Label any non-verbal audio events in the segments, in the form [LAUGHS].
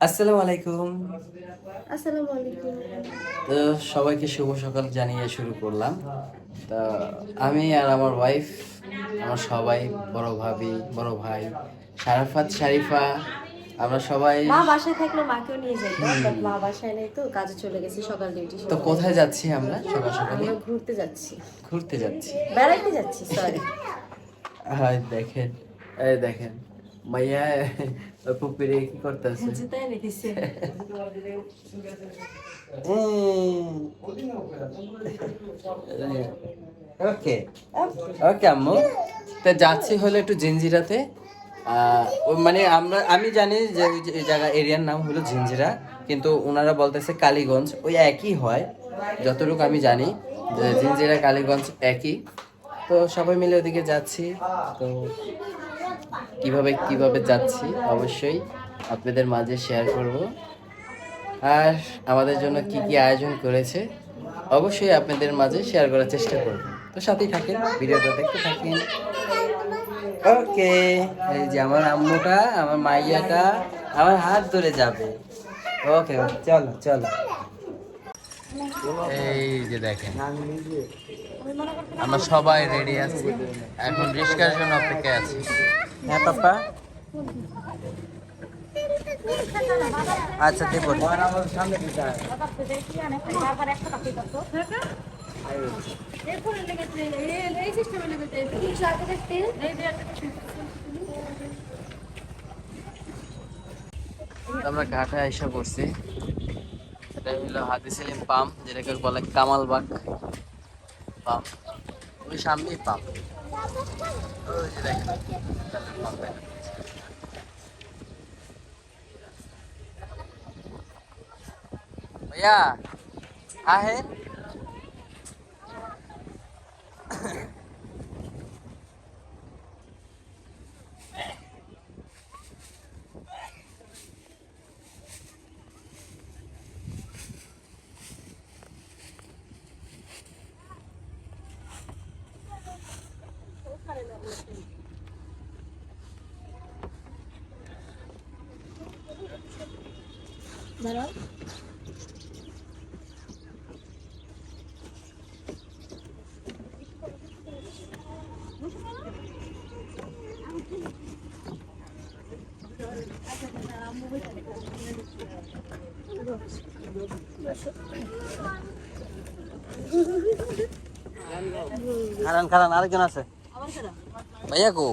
আসসালামু আলাইকুম। আসসালামু আলাইকুম। তো সবাইকে শুভ সকাল জানিয়ে শুরু করলাম। তা আমি আর আমার ওয়াইফ আমার সবাই বড় ভাবি বড় ভাই শারাফাত শারিফা আমরা সবাই মা বাসায় থাকলে মাকেও নিয়ে বাট মা বাসায় নেই তো কাজে চলে গেছে সকাল ডিউটি তো কোথায় যাচ্ছি আমরা সকাল সকালে? ঘুরতে যাচ্ছি। ঘুরতে যাচ্ছি। বেড়াইতে যাচ্ছি সরি [LAUGHS] হাই দেখেন এই দেখেন। ভাইয়া পুপিরে কি করতেছে ওকে ওকে আম্মু তো যাচ্ছি হলো একটু জিঞ্জিরাতে মানে আমরা আমি জানি যে ওই জায়গা এরিয়ার নাম হলো জিঞ্জিরা কিন্তু ওনারা বলতেছে কালীগঞ্জ। ওই একই হয় যতটুকু আমি জানি যে জিঞ্জিরা কালীগঞ্জ একই। তো সবাই মিলে ওদিকে যাচ্ছি তো কীভাবে কীভাবে যাচ্ছি, অবশ্যই আপনাদের মাঝে শেয়ার করব। আর আমাদের জন্য কি কি আয়োজন করেছে, অবশ্যই আপনাদের মাঝে শেয়ার করার চেষ্টা করব। তো সাথেই থাকেন, ভিডিওটা দেখতে থাকেন। ওকে, এই যে আমার আম্মুটা, আমার মাইয়াটা, আমার হাত ধরে যাবে। ওকে চলো চলো। এই যে দেখেন, আমরা সবাই রেডি আছি। এখন রিস্কার জন্য অপেক্ষায় আছি। হ্যাঁ আচ্ছা দেবো আমরা ঘাটে আইসা পড়ছি। এটা হলো হাদি সেলিম পাম্প, যেটাকে বলে কামালবাগ পাম্প। ওই সামনেই পাম্প। ওই যে দাঁড়াও খারান খারান আরেকজন আছে। ভাইয়া কো?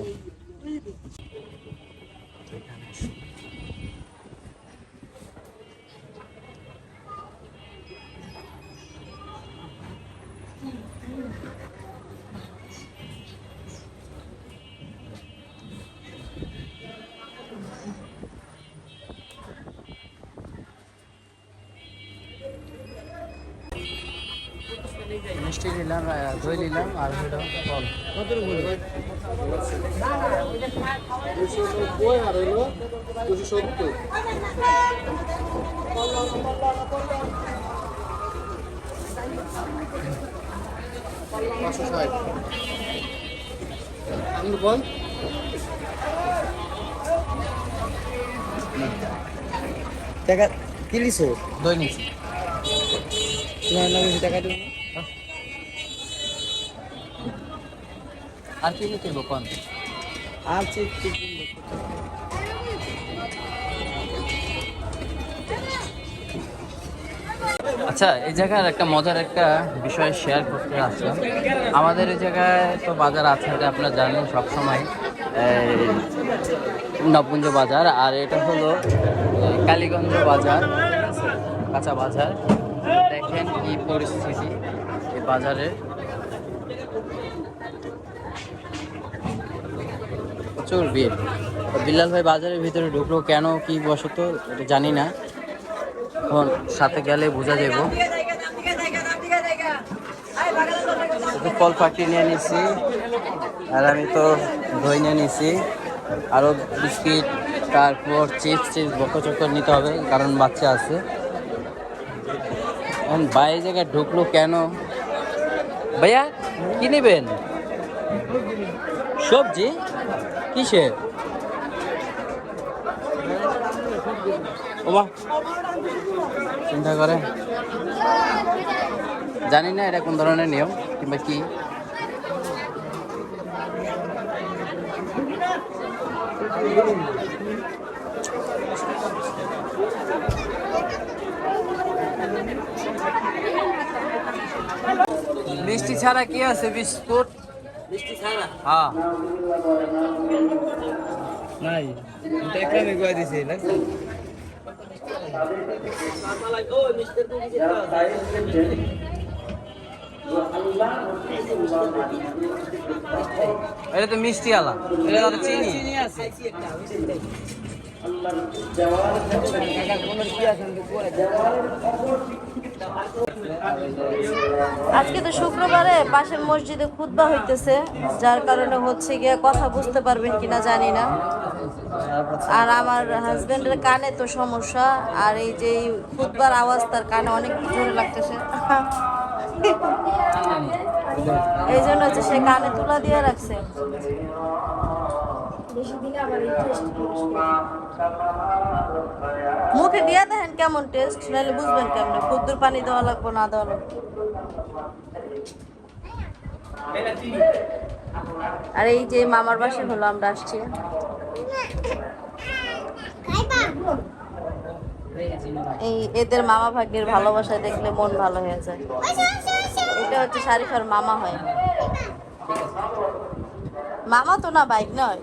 মিষ্টি নিলাম দই নিলাম আর হলো ফল। কত বলি আর হইল দুশো সত্তর পাঁচশো ষাট আপনি বল টাকা কি লিছো দই নিছি। তোমার নামে বেশি টাকা দেবো আর কি হইব কোন? আর চেক চেক আচ্ছা এই জায়গার একটা মজার একটা বিষয় শেয়ার করতে আসলাম। আমাদের এই জায়গায় তো বাজার আছে এটা আপনারা জানেন সবসময়। নবগুঞ্জ বাজার আর এটা হলো কালীগঞ্জ বাজার কাঁচা বাজার। দেখেন কি পরিস্থিতি এই বাজারে। প্রচুর ভিড়। বিল্লাল ভাই বাজারের ভিতরে ঢুকলো কেন, কি বসত, এটা জানি না। এখন সাথে গেলে বোঝা যাব কল পাখি নিয়ে নিছি, আর আমি তো দই নিয়ে নিছি। আরও বিস্কিট, তারপর চিপস চিপস বকো চক্কর নিতে হবে, কারণ বাচ্চা আছে। এখন বাইরে জায়গায় ঢুকলো কেন? ভাইয়া, কি নেবেন? সবজি? কিসের? চিন্তা করে। জানি না এটা কোন ধরনের নিয়ম কিংবা কি। মিষ্টি ছাড়া কি আছে বিস্কুট? মিষ্টি ছাড়া? হ্যাঁ। নাই দেখলে আমি কয়ে দিছি না? এটা তো মিষ্টি আলা এটা তো চিনি। আজকে তো শুক্রবারে পাশের মসজিদে খুতবা হইতেছে যার কারণে হচ্ছে গিয়ে কথা বুঝতে পারবেন কিনা জানি না। আর আমার হাজবেন্ডের কানে তো সমস্যা আর এই যে খুতবার আওয়াজ তার কানে অনেক জোরে লাগতেছে। [LAUGHS] এই জন্য হচ্ছে সে কানে তুলা দিয়ে রাখছে। বেশি আবার এই টেস্ট মুখে দিয়ে দেখেন কেমন টেস্ট নাহলে বুঝবেন কেমন খুদ্দুর পানি দেওয়া লাগবে, না দেওয়া লাগবে। আর এই যে মামার বাসায় হলো, আমরা আসছি। এই এদের মামা ভাগ্যের ভালোবাসা দেখলে মন ভালো হয়ে যায়। এটা হচ্ছে শারিফার মামা হয়। মামা তো না বাইক নয়।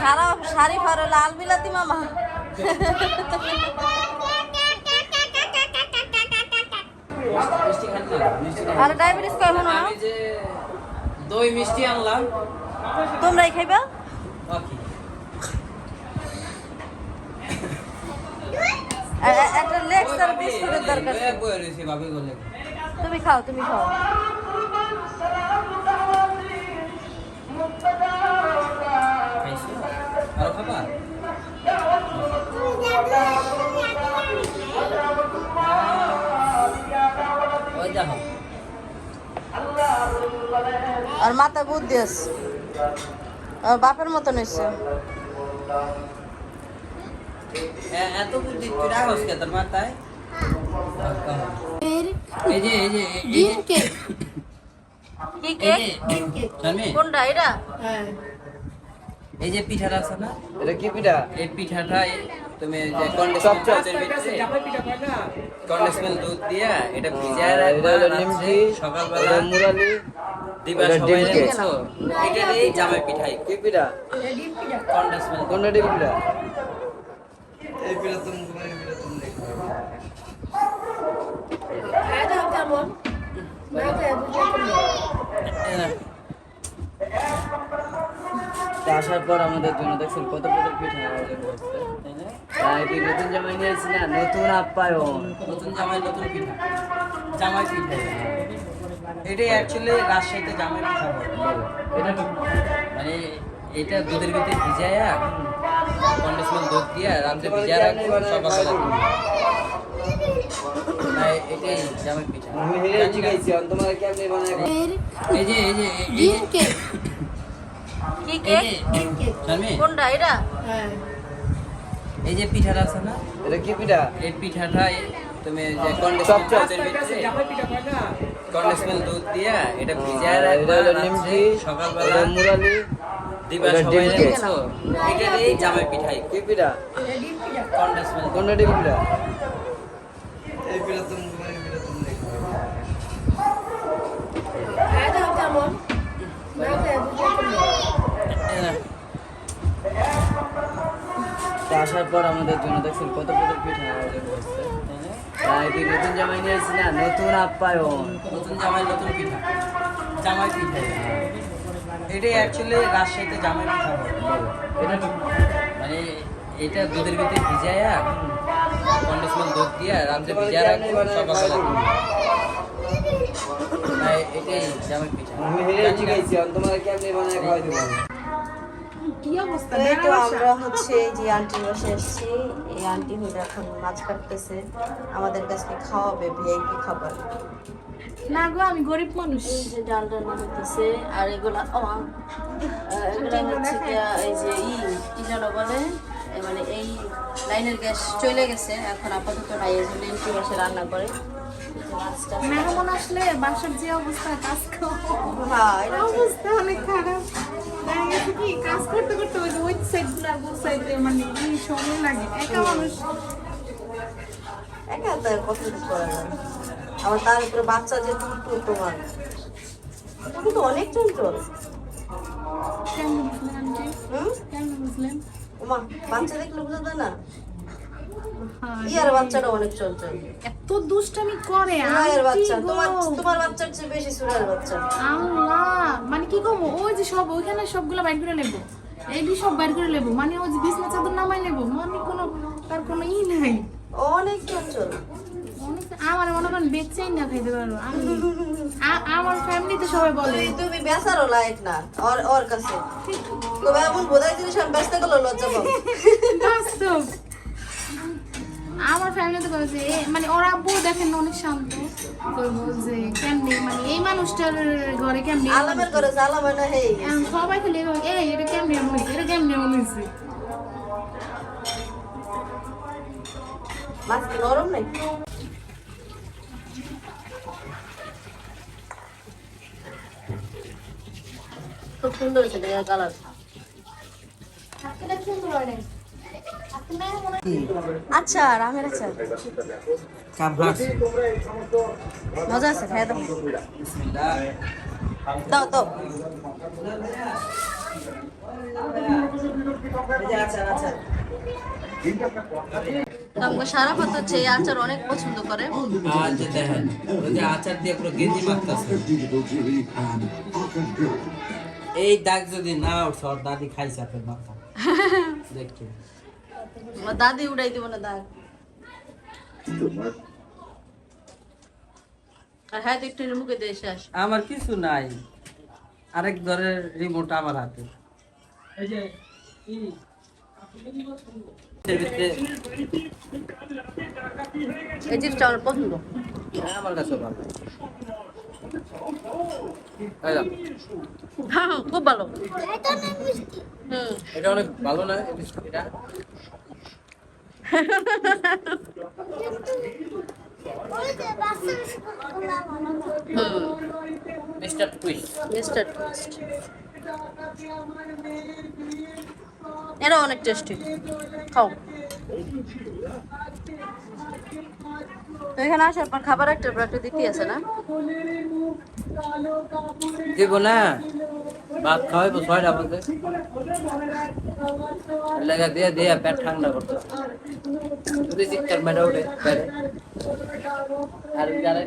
সারা শারিফার হলো লাল বিলাতি মামা। আর ডায়াবেটিস হলো না? দই মিষ্টি আনলাম। তোমরাই খাইবা? একটা লেক্স আর বিস্কুটের দরকার তুমি খাও তুমি খাও। আর মাথা বুদ্ধি আছে। আর বাপের মতন হয়েছে এ- এত বুদ্ধি তুই রাখস কে তোর মাথায়? এই যে এই যে এই যে কি কেক? যে শারমি, কোনটা এটা? হ্যাঁ। এই যে পিঠাটা আছে না? এটা কি পিঠা? এই পিঠাটা তুমি যে কন্ডেন্স কন্ডেন্স দুধ দিয়া এটা ভিজায় রাখবা এটা হলো রাত্রে, নিমকি সকালবেলা মুরালি দিবা সবাই ডিম এটা এই জামাই পিঠাই। কি পিঠা? ডিম পিঠা। কন্ডেন্স কোনটা ডিম পিঠা? আসার পর আমাদের জন্য দেখছেন কত কত পিঠা আয়োজন করছে তাই কি নতুন জামাই নিয়েছি না নতুন আপ্যায়ন। নতুন জামাই নতুন পিঠা। জামাই পিঠা। এটা অ্যাকচুয়ালি রাজশাহীতে জামাই পিঠা বলে এটা মানে এটা দুধের ভিতরে ভিজায়া কন্ডেন্স মিল্ক দুধ দিয়া রাত্রে ভিজায় রাখব সকালবেলা এটাই জামাই পিঠা। আমি হেরে শিখাইছি আমি তোমার কেমনে বানায় এই যে এই যে এই যে। কি কেক? কোনটা এটা? হ্যাঁ। এই যে পিঠাটা আছে না? এটা কি পিঠা? এই পিঠাটা তুমি যে। দুধের ভিতরে দুধ দিয়া এটা ভিজায় রাখবা সকালবেলা মুরালি দিবা সবাই ডিম এটা এই জামাই পিঠাই। কি পিঠা? এটা ডিম পিঠা। কন্ডেন্স ডিম পিঠা। এই পিঠা তুমি এই পিঠা তুমি খায় দাও কেমন না খায় আসার পর আমাদের জন্য দেখছেন কত কত পিঠা আয়োজন করছে তাই নতুন জামাই নিয়েছি না? নতুন আপ্যায়ন। নতুন জামাই নতুন পিঠা। জামাই পিঠা। এটাই অ্যাকচুয়ালি রাজশাহীতে জামাই পিঠা বলে এটা মানে এটা দুধের ভিতরে ভিজায়া কন্ডেন্স দুধ দিয়া রাত্রে ভিজায় রাখব সকালবেলা। এটাই জামাই পিঠা। আমি হেরে আমি তোমার কেমনে বানায় খাওয়াই দেবো? কি অবস্থা? এই তো আমরা হচ্ছে যে আন্টির বাসায় এসেছি। এই আন্টি হলো এখন মাছ কাটতেছে। আমাদের কাছে খাওয়াবে? ভিআইপি খাবার। না গো আমি গরিব মানুষ। এই যে ডাল রান্না হইতেছে আর এগুলা এগুলা হচ্ছে গিয়া এই যে ই কি যেন বলে মানে এই লাইনের গ্যাস চলে গেছে। এখন আপাতত নাই এই জন্য আন্টি বাসে রান্না করে। মেহমান আসলে বাসার যে অবস্থা কাজ কর- হ্যাঁ অবস্থা অনেক খারাপ। দেখা গেছে কি কাজ করতে করতে ওই যে ওই গুলো আর সাইড মানে কি সময় লাগে? একা মানুষ। একা তো পছন্দ করা যায়? আবার তার উপরে বাচ্চা যে টুটু তোমার। তুমি তো অনেক চঞ্চল ওমা বাচ্চা দেখলে বোঝা যায় না? হ্যাঁ, ইয়ার বাচ্চাটা অনেক চঞ্চল। এত দুষ্টামি করে বাচ্চা তোমার তোমার বাচ্চার চেয়ে বেশি বাচ্চা। আল্লাহ মানে কি ওই যে সব ওইখানে সবগুলো বাইর করে নেব। এইটি সব বাইর করে নেব। মানে ওই যে বিছনা চাদর নামাই নেব মানে কোনো তার কোনো ই নাই। অনেক চঞ্চল। আমার মনে করেন বেচাই না খাইতে পারব। আমি আমার ফ্যামিলিতে সবাই বলে। তুমি বেচারও লায়ক না ওর ওর কাছে। তবে এমন বোধাই জিনিস আমি ব্যস্ত গেল লজ্জা পাবো। বাস্তব। আমার ফ্যামিলিতে বলে যে মানে ওর আব্বু দেখেন অনেক শান্ত। কইবো যে কেমনি? মানে এই মানুষটার ঘরে কেমনি আলামের করে আলাম না হেই সবাই খালি এই এটা কেমনি এমন হয়েছে? এটা কেমনি এমন হয়েছে? মাছ কি নরম নাই খুব সুন্দর হয়েছে কালার আচ্ছা রামের আচার। মজা আছে খাই দাও। দাও দাও। আমাকে সারা পাত হচ্ছে এই আচার অনেক পছন্দ করে। যে আচার দিয়ে পুরো গেঞ্জি মাখতেছে। এই দাগ যদি না উঠছে ওর দাদি খাইছে আপনার মাথা দেখি আমার দাদি উড়াই দিব না দাগ আর হ্যাঁ একটু মুখে দিয়ে শেষ আমার কিছু নাই। আরেক ধরের রিমোট আমার হাতে। এই জিনিসটা আমার পছন্দ। হ্যাঁ, আমার কাছে ভালো। হ্যাঁ হ্যাঁ, খুব ভালো। হুম। এটা অনেক ভালো না? মিস্টার টুইস্ট মিস্টার অনেক টেস্টি খাও। তো এখানে আসার পর খাবার একটা পর দিতে আছে না? দিব না ভাত খাওয়াইবো ছয়টা মধ্যে লেগা দিয়ে দিয়ে পেট ঠান্ডা করতে যদি চিৎকার মেরে ওঠে। আর যারা